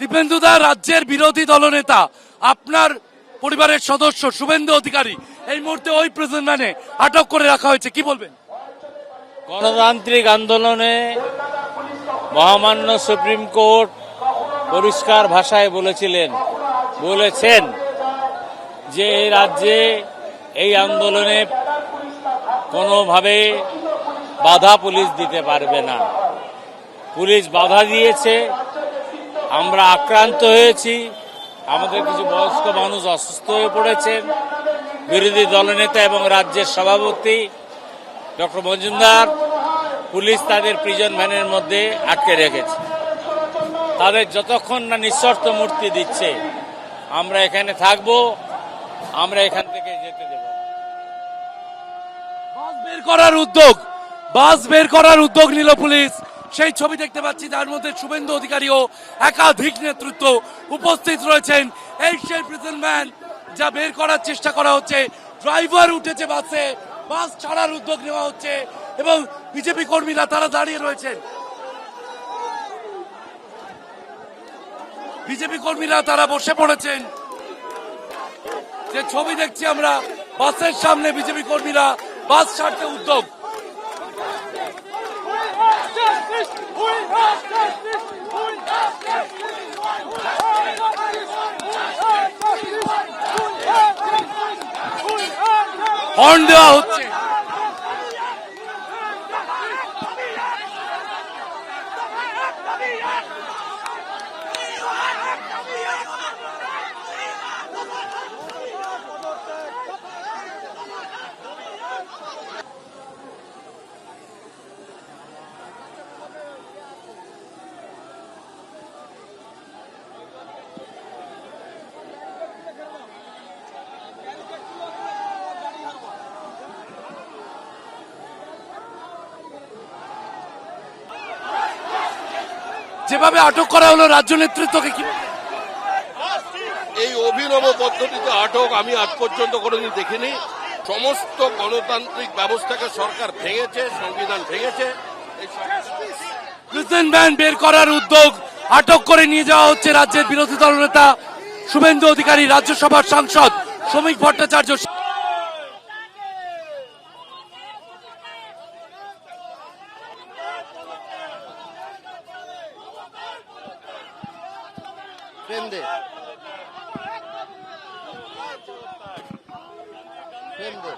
দীপেন্দুদা রাজ্যের বিরোধী দলনেতা, আপনার পরিবারের সদস্য শুভেন্দু অধিকারী, এই মুহূর্তে ওই প্রেজেন্ট ম্যানে আটক করে রাখা হয়েছে, কি বলবেন? গণতান্ত্রিক আন্দোলনে মহামান্য সুপ্রিম কোর্ট পরিষ্কার ভাষায় বলেছিলেন, বলেছেন যে এই রাজ্যে এই আন্দোলনে কোনোভাবে বাধা পুলিশ দিতে পারবে না। পুলিশ বাধা দিয়েছে আমরা আক্রান্ত হয়েছি। আমাদের কিছু বয়স্ক মানুষ অসুস্থ হয়ে পড়েছেন বিরোধী দলনেতা এবং রাজ্যের সভাপতি ডক্টর মজুমদার পুলিশ তাদের প্রিজন ভ্যানের মধ্যে আটকে রেখেছে। তাদের যতক্ষণ না নিঃশর্ত মূর্তি দিচ্ছে, আমরা এখানে থাকব, আমরা এখান থেকে যেতে দেব। বাস বের করার উদ্যোগ, বাস বের করার উদ্যোগ নিল পুলিশ। সেই ছবি দেখতে পাচ্ছি, তার মধ্যে শুভেন্দু অধিকারী ও একাধিক নেতৃত্ব উপস্থিত রয়েছেন। এই সেই প্রেজেন্টম্যান যা বের করার চেষ্টা করা হচ্ছে ড্রাইভার উঠেছে বাসে, বাস ছাড়ার উদ্যোগ নেওয়া হচ্ছে এবং বিজেপি কর্মীরা তারা দাঁড়িয়ে রয়েছেন। বিজেপি কর্মীরা তারা বসে পড়েছেন। যে ছবি দেখছি আমরা, বাসের সামনে বিজেপি কর্মীরা বাস ছাড়তে উদ্যোগ। হর্ন দেওয়া হচ্ছে যেভাবে আটক করা হলো রাজ্য নেতৃত্বকে কি এই অভিনব পদ্ধতিতে আটক আমি আজ পর্যন্ত কোনোদিন দেখিনি। সমস্ত গণতান্ত্রিক ব্যবস্থাকে সরকার ভেঙেছে সংবিধান ভেঙেছে। ব্যান বের করার উদ্যোগ আটক করে নিয়ে যাওয়া হচ্ছে রাজ্যের বিরোধী দলনেতা শুভেন্দু অধিকারী রাজ্যসভার সাংসদ শ্রমিক ভট্টাচার্য। ফ্রেম দে ফ্রেম দে